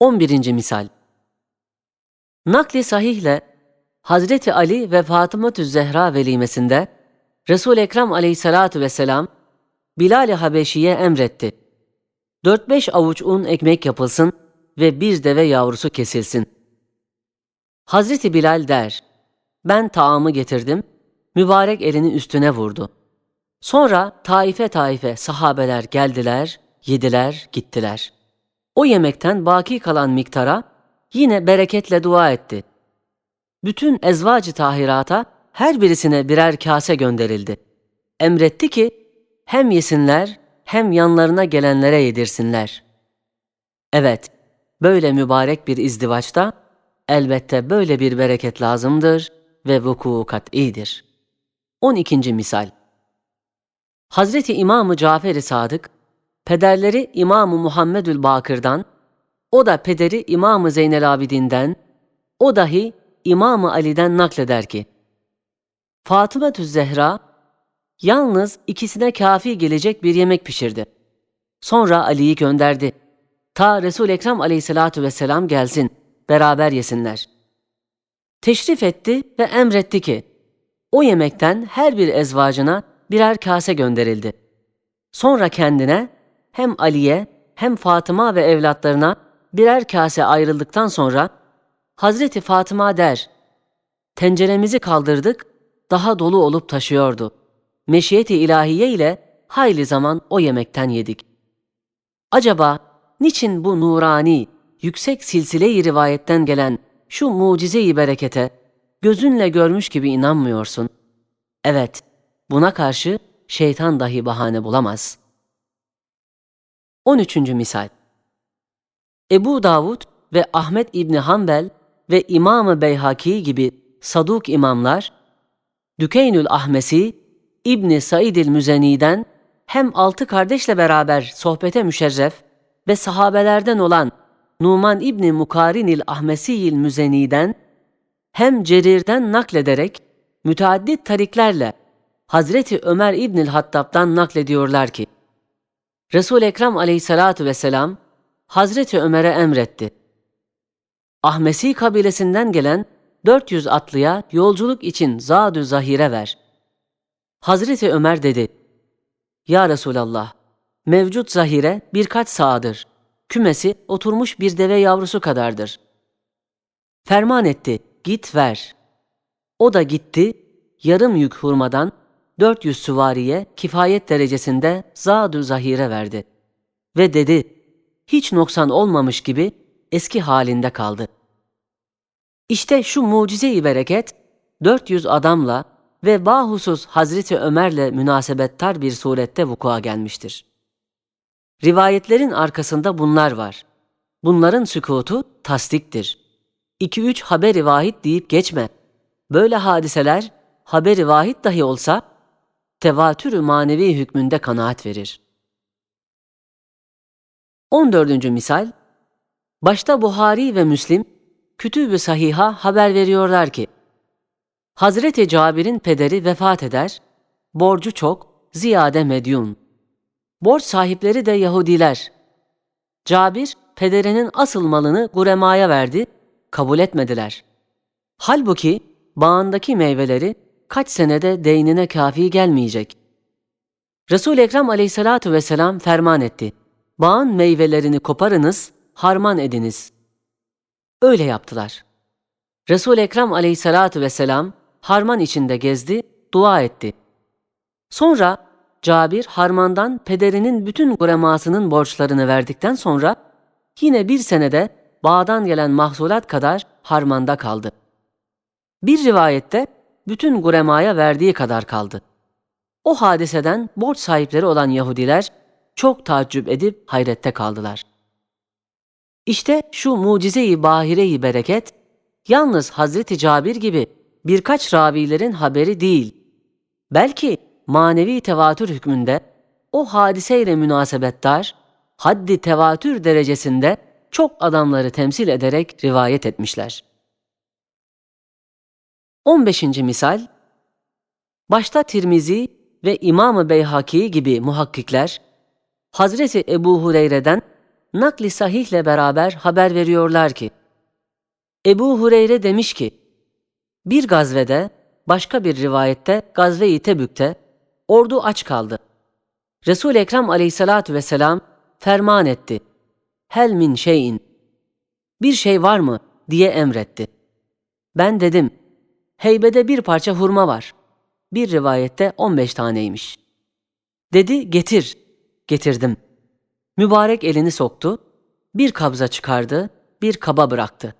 11. misal Nakli sahihle Hazreti Ali ve Fatıma Zehra velimesinde resul Ekrem aleyhissalatu vesselam Bilal-i Habeşi'ye emretti. 4-5 avuç un ekmek yapılsın ve bir deve yavrusu kesilsin. Hazreti Bilal der, ben taamı getirdim, mübarek elini üstüne vurdu. Sonra taife taife sahabeler geldiler, yediler, gittiler. O yemekten baki kalan miktara yine bereketle dua etti. Bütün ezvacı tahirata her birisine birer kase gönderildi. Emretti ki hem yesinler hem yanlarına gelenlere yedirsinler. Evet, böyle mübarek bir izdivaçta elbette böyle bir bereket lazımdır ve vuku kat'idir. 12. misal Hazreti İmam-ı Cafer-i Sadık, pederleri İmam-ı Muhammedül Bakır'dan, o da pederi İmam-ı Zeynel Abidin'den, o dahi İmam-ı Ali'den nakleder ki, Fatıma Zehra, yalnız ikisine kafi gelecek bir yemek pişirdi. Sonra Ali'yi gönderdi. Ta Resul-i Ekrem aleyhissalatu vesselam gelsin, beraber yesinler. Teşrif etti ve emretti ki, o yemekten her bir ezvacına birer kase gönderildi. Sonra kendine hem Ali'ye hem Fatıma ve evlatlarına birer kase ayrıldıktan sonra Hazreti Fatıma der, tenceremizi kaldırdık, daha dolu olup taşıyordu. Meşiyeti ilahiye ile hayli zaman o yemekten yedik. Acaba niçin bu nurani, yüksek silsile-i rivayetten gelen şu mucize-i berekete gözünle görmüş gibi inanmıyorsun? Evet, buna karşı şeytan dahi bahane bulamaz. 13. misal Ebu Davud ve Ahmet İbni Hanbel ve İmam-ı Beyhaki gibi saduk imamlar, Dükeynül Ahmesi, İbni Saidil Müzeni'den hem altı kardeşle beraber sohbete müşerref ve sahabelerden olan Numan İbni Mukarinil Ahmesiyil Müzeni'den hem Cerir'den naklederek müteaddit tariklerle Hazreti Ömer İbnül Hattab'dan naklediyorlar ki, Resul-i Ekrem aleyhissalatu vesselam Hazreti Ömer'e emretti. Ahmesi kabilesinden gelen 400 atlıya yolculuk için zadü zahire ver. Hazreti Ömer dedi, Ya Resulallah, mevcut zahire birkaç sağdır. Kümesi oturmuş bir deve yavrusu kadardır. Ferman etti, git ver. O da gitti, yarım yük hurmadan 400 süvariye kifayet derecesinde zadü zahire verdi. Ve dedi, hiç noksan olmamış gibi eski halinde kaldı. İşte şu mucize-i bereket, 400 adamla ve bahusuz Hazreti Ömer'le münasebettar bir surette vukua gelmiştir. Rivayetlerin arkasında bunlar var. Bunların sükutu tasdiktir. 2-3 haber-i vahid deyip geçme. Böyle hadiseler haber-i vahid dahi olsa tevatür manevi hükmünde kanaat verir. 14. misal Başta Buhari ve Müslim Kütüb-ü Sahiha haber veriyorlar ki Hazreti Cabir'in pederi vefat eder, borcu çok, ziyade medyun. Borç sahipleri de Yahudiler. Cabir, pederinin asıl malını Gurema'ya verdi, kabul etmediler. Halbuki bağındaki meyveleri kaç senede deynine kafi gelmeyecek. Resul-i Ekrem aleyhissalatu vesselam ferman etti. Bağın meyvelerini koparınız, harman ediniz. Öyle yaptılar. Resul-i Ekrem aleyhissalatu vesselam harman içinde gezdi, dua etti. Sonra Cabir harmandan pederinin bütün guremasının borçlarını verdikten sonra yine bir senede bağdan gelen mahsulat kadar harmanda kaldı. Bir rivayette bütün guremaya verdiği kadar kaldı. O hadiseden borç sahipleri olan Yahudiler çok taaccüp edip hayrette kaldılar. İşte şu mucize-i bahire-i bereket, yalnız Hazreti Cabir gibi birkaç ravilerin haberi değil, belki manevi tevatür hükmünde o hadiseyle münasebettar, haddi tevatür derecesinde çok adamları temsil ederek rivayet etmişler. 15. misal Başta Tirmizi ve İmam-ı Beyhaki gibi muhakkikler Hazreti Ebu Hureyre'den nakli sahihle beraber haber veriyorlar ki, Ebu Hureyre demiş ki, bir gazvede, başka bir rivayette Gazve-i Tebük'te ordu aç kaldı. Resul Ekrem Aleyhissalatu vesselam ferman etti. Hel min şeyin. Bir şey var mı diye emretti. Ben dedim, heybede bir parça hurma var. Bir rivayette 15 taneymiş. Dedi getir. Getirdim. Mübarek elini soktu, bir kabza çıkardı, bir kaba bıraktı.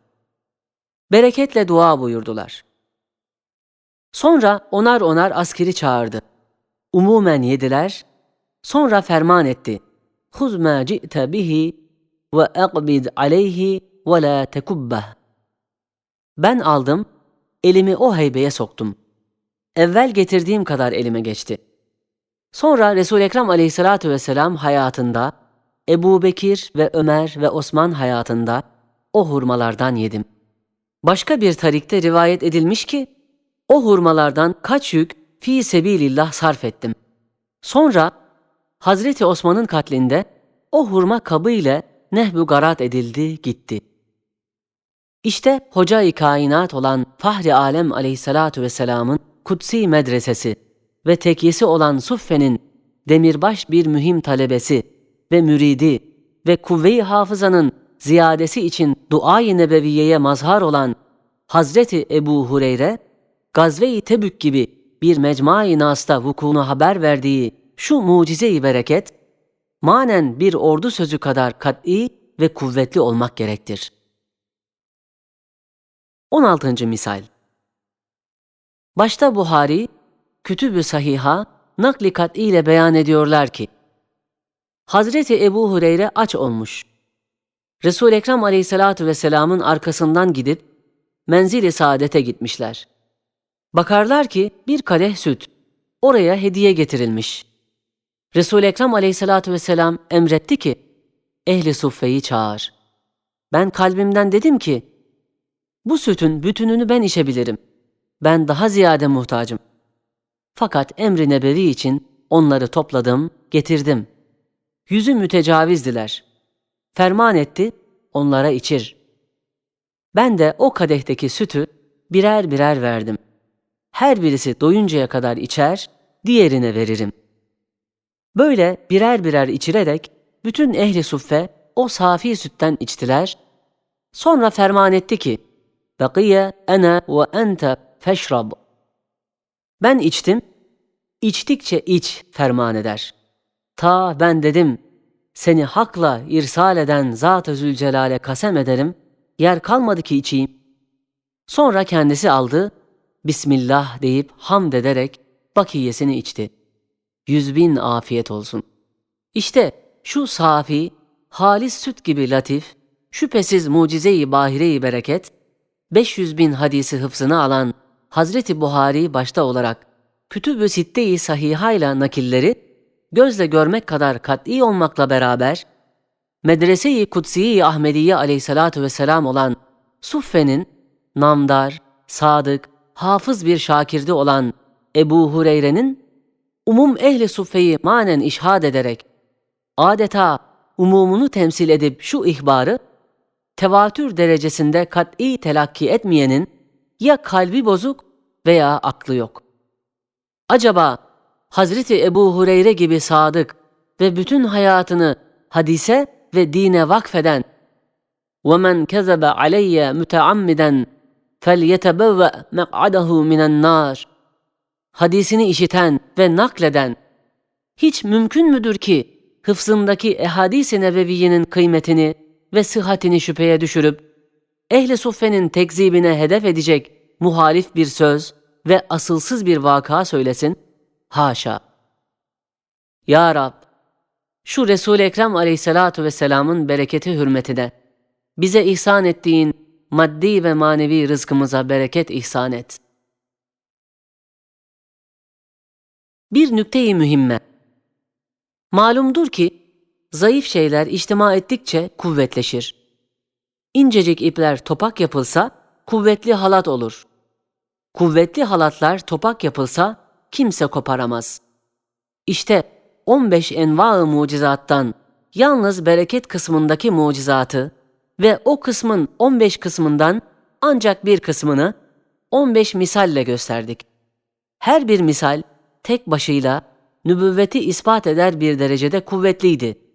Bereketle dua buyurdular. Sonra onar onar askeri çağırdı. Umumen yediler, sonra ferman etti. Huz ma ci'te bihi ve aqbid aleyhi ve la tekubbeh. Ben aldım, elimi o heybeye soktum. Evvel getirdiğim kadar elime geçti. Sonra Resul-i Ekrem aleyhissalatu vesselam hayatında, Ebu Bekir ve Ömer ve Osman hayatında o hurmalardan yedim. Başka bir tarikte rivayet edilmiş ki, o hurmalardan kaç yük fi sebilillah sarf ettim. Sonra Hazreti Osman'ın katlinde o hurma kabı ile nehbü garat edildi gitti. İşte hoca-i kainat olan Fahri Alem aleyhissalatu vesselamın kutsi medresesi ve tekyesi olan Suffe'nin demirbaş bir mühim talebesi ve müridi ve kuvve-i hafızanın ziyadesi için dua-i nebeviyeye mazhar olan Hazreti Ebu Hureyre, Gazve-i Tebük gibi bir mecmai nasta vukuunu haber verdiği şu mucize-i bereket, manen bir ordu sözü kadar kat'i ve kuvvetli olmak gerektir. 16. misal Başta Buhari, Kütüb-ü Sahiha, nakli ile beyan ediyorlar ki, Hazreti Ebu Hureyre aç olmuş. Resul-i Ekrem aleyhissalatu vesselamın arkasından gidip, menzili saadete gitmişler. Bakarlar ki bir kadeh süt, oraya hediye getirilmiş. Resul-i Ekrem aleyhissalatu vesselam emretti ki, ehli suffeyi çağır. Ben kalbimden dedim ki, bu sütün bütününü ben içebilirim. Ben daha ziyade muhtacım. Fakat emri nebevi için onları topladım, getirdim. Yüzü mütecavizdiler. Ferman etti, onlara içir. Ben de o kadehteki sütü birer birer verdim. Her birisi doyuncaya kadar içer, diğerine veririm. Böyle birer birer içirerek bütün ehli suffe o safi sütten içtiler. Sonra ferman etti ki, Bakiye ene ve ente feşrab. Ben içtim, içtikçe iç ferman eder. Ta ben dedim, seni hakla irsal eden Zat-ı Zülcelal'e kasem ederim, yer kalmadı ki içeyim. Sonra kendisi aldı, Bismillah deyip hamd ederek bakiyesini içti. Yüz bin afiyet olsun. İşte şu safi, halis süt gibi latif, şüphesiz mucize-i bahire-i bereket, 500 bin hadisi hıfzını alan Hazreti Buhari başta olarak Kütüb-ü Sitte-i Sahihayla nakilleri gözle görmek kadar kat'i olmakla beraber Medrese-i Kutsiye-i Ahmediye aleyhissalatu vesselam olan Suffe'nin namdar, sadık, hafız bir şakirdi olan Ebu Hureyre'nin umum ehli suffeyi manen işhad ederek adeta umumunu temsil edip şu ihbarı tevatür derecesinde kat'i telakki etmeyenin ya kalbi bozuk veya aklı yok. Acaba Hazreti Ebu Hureyre gibi sadık ve bütün hayatını hadise ve dine vakfeden وَمَنْ كَذَبَ عَلَيَّ مُتَعَمِّدًا فَلْيَتَبَوَّأْ مَقْعَدَهُ مِنَ النَّارِ Hadisini işiten ve nakleden hiç mümkün müdür ki hıfzındaki ehadis-i nebeviyenin kıymetini ve sıhhatini şüpheye düşürüp ehli suffenin tekzibine hedef edecek muhalif bir söz ve asılsız bir vaka söylesin? Haşa! Ya Rab! Şu Resul-i Ekrem aleyhissalatu vesselamın bereketi hürmetine bize ihsan ettiğin maddi ve manevi rızkımıza bereket ihsan et. Bir nükte-i mühimme. Malumdur ki zayıf şeyler içtima ettikçe kuvvetleşir. İncecik ipler topak yapılsa kuvvetli halat olur. Kuvvetli halatlar topak yapılsa kimse koparamaz. İşte 15 enva-ı mucizattan yalnız bereket kısmındaki mucizatı ve o kısmın 15 kısmından ancak bir kısmını 15 misalle gösterdik. Her bir misal tek başıyla nübüvveti ispat eder bir derecede kuvvetliydi.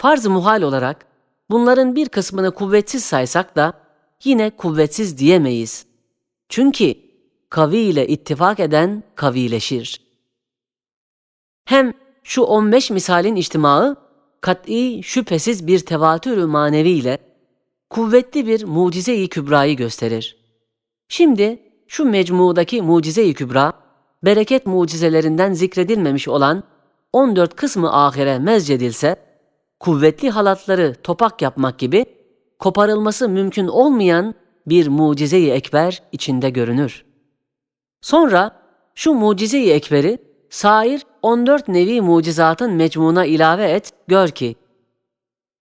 Farz-ı muhal olarak bunların bir kısmını kuvvetsiz saysak da yine kuvvetsiz diyemeyiz. Çünkü kavi ile ittifak eden kavileşir. Hem şu 15 misalin içtimaı kat'i şüphesiz bir tevatür manevi ile kuvvetli bir mucize-i kübrayı gösterir. Şimdi şu mecmuudaki mucize-i kübra, bereket mucizelerinden zikredilmemiş olan 14 kısmı ahire mezcedilse, kuvvetli halatları topak yapmak gibi koparılması mümkün olmayan bir mucize-i ekber içinde görünür. Sonra şu mucize-i ekberi sair 14 nevi mucizatın mecmuna ilave et, gör ki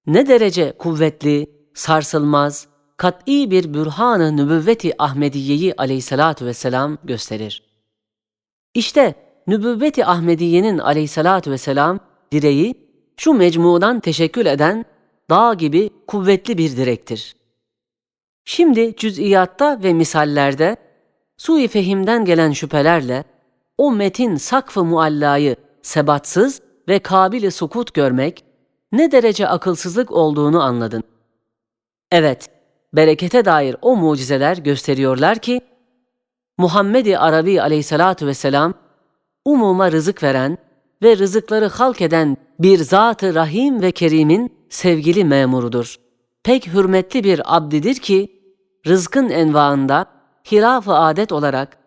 ne derece kuvvetli, sarsılmaz, kat'i bir bürhan-ı nübüvveti Ahmediye'yi aleyhissalatu vesselam gösterir. İşte nübüvveti Ahmediye'nin aleyhissalatu vesselam direği şu mecmudan teşekkül eden dağ gibi kuvvetli bir direktir. Şimdi cüz'iyatta ve misallerde sui fehimden gelen şüphelerle o metin sakfı muallayı sebatsız ve kabili sukut görmek ne derece akılsızlık olduğunu anladın. Evet, berekete dair o mucizeler gösteriyorlar ki Muhammed-i Arabi aleyhissalatu vesselam umuma rızık veren ve rızıkları halk eden bir zat-ı rahim ve kerimin sevgili memurudur. Pek hürmetli bir abdidir ki rızkın envaında hilaf-ı adet olarak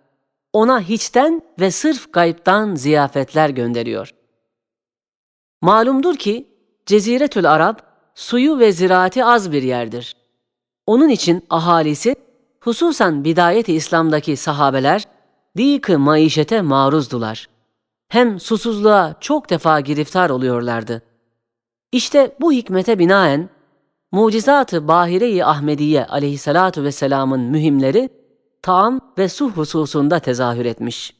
ona hiçten ve sırf gayiptan ziyafetler gönderiyor. Malumdur ki Ceziretül Arab suyu ve ziraati az bir yerdir. Onun için ahalisi hususan bidayeti İslam'daki sahabeler dik-ı maişete maruzdular. Hem susuzluğa çok defa giriftar oluyorlardı. İşte bu hikmete binaen mucizat-ı Bahire-i Ahmediye aleyhissalatu vesselamın mühimleri taam ve su hususunda tezahür etmiş.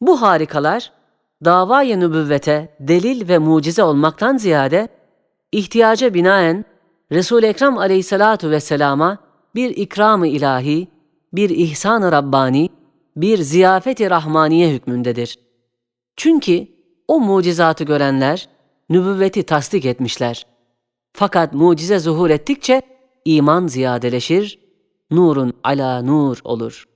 Bu harikalar davaya nübüvvete delil ve mucize olmaktan ziyade ihtiyaca binaen Resul Ekrem Aleyhissalatu vesselama bir ikram-ı ilahi, bir ihsan-ı rabbani, bir ziyafet-i rahmaniye hükmündedir. Çünkü o mucizatı görenler nübüvveti tasdik etmişler. Fakat mucize zuhur ettikçe iman ziyadeleşir, nurun ala nur olur.''